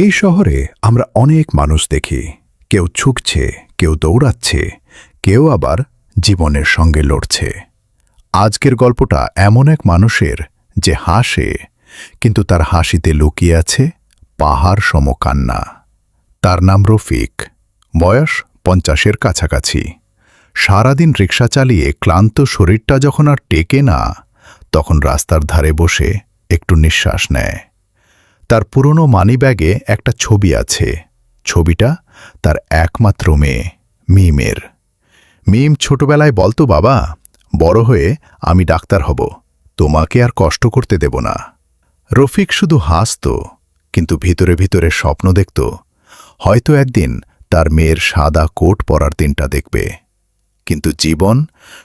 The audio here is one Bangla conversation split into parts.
এই শহরে আমরা অনেক মানুষ দেখি। কেউ ছুকছে, কেউ দৌড়াচ্ছে, কেউ আবার জীবনের সঙ্গে লড়ছে। আজকের গল্পটা এমন এক মানুষের যে হাসে, কিন্তু তার হাসিতে লুকিয়ে আছে পাহাড় সম কান্না তার নাম রফিক। বয়স পঞ্চাশের কাছাকাছি। সারাদিন রিক্সা চালিয়ে ক্লান্ত শরীরটা যখন আর টেকে না, তখন রাস্তার ধারে বসে একটু নিঃশ্বাস নেয়। তার পুরনো মানিব্যাগে একটা ছবি আছে। ছবিটা তার একমাত্র মেয়ে, মিমের। মিম ছোটবেলায় বলতো বাবা, বড় হয়ে আমি ডাক্তার হব, তোমাকে আর কষ্ট করতে দেব না। রফিক শুধু হাসত, কিন্তু ভিতরে ভিতরে স্বপ্ন দেখত, হয়তো একদিন তার মেয়ের সাদা কোট পরার দিনটা দেখবে। কিন্তু জীবন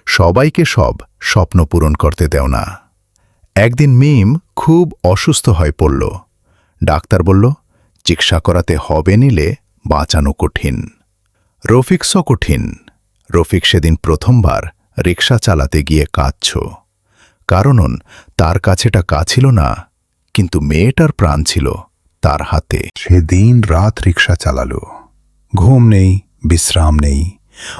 সবাইকে সব স্বপ্ন পূরণ করতে দেও না। একদিন মিম খুব অসুস্থ হয়ে পড়ল ডাক্তার বলল, চিকিৎসা করাতে হবে নিলে বাঁচানো কঠিন। রফিকসও কঠিন। রফিক সেদিন প্রথমবার রিক্সা চালাতে গিয়ে কাঁদছ। কারণ তার কাছেটা কাছিল না, কিন্তু মেয়েটার প্রাণ ছিল তার হাতে। সে দিন রাত রিক্সা চালালো। ঘুম নেই, বিশ্রাম নেই।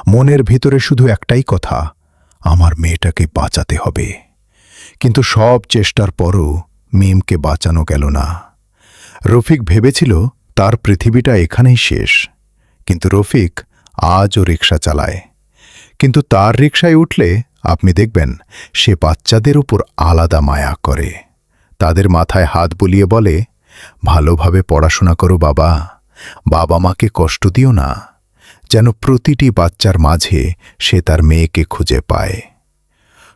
মনের ভিতরে শুধু একটাই কথা, আমার মেয়েটাকে বাঁচাতে হবে। কিন্তু সব চেষ্টার পরও মিমকে বাঁচানো গেল না। রফিক ভেবেছিল তার পৃথিবীটা এখানেই শেষ। কিন্তু রফিক আজও রিক্সা চালায়। কিন্তু তার রিক্সায় উঠলে, আপনি দেখবেন, সে বাচ্চাদের উপর আলাদা মায়া করে। তাদের মাথায় হাত বুলিয়ে বলে, ভালোভাবে পড়াশোনা করো বাবা। বাবা মাকে কষ্ট দিও না। যেন প্রতিটি বাচ্চার মাঝে সে তার মেয়েকে খুঁজে পায়।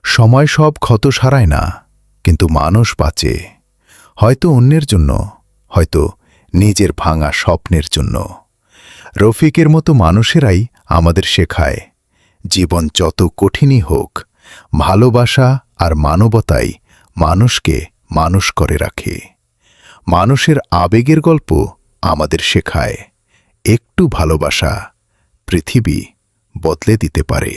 সময় সব ক্ষত সারায় না, কিন্তু মানুষ বাঁচে। হয়তো অন্যের জন্য হয়তো নিজের ভাঙা স্বপ্নের জন্য। রফিকের মতো মানুষেরাই আমাদের শেখায়, জীবন যত কঠিনই হোক, ভালোবাসা আর মানবতাই মানুষকে মানুষ করে রাখে। মানুষের আবেগের গল্প আমাদের শেখায়, একটু ভালোবাসা পৃথিবী বদলে দিতে পারে।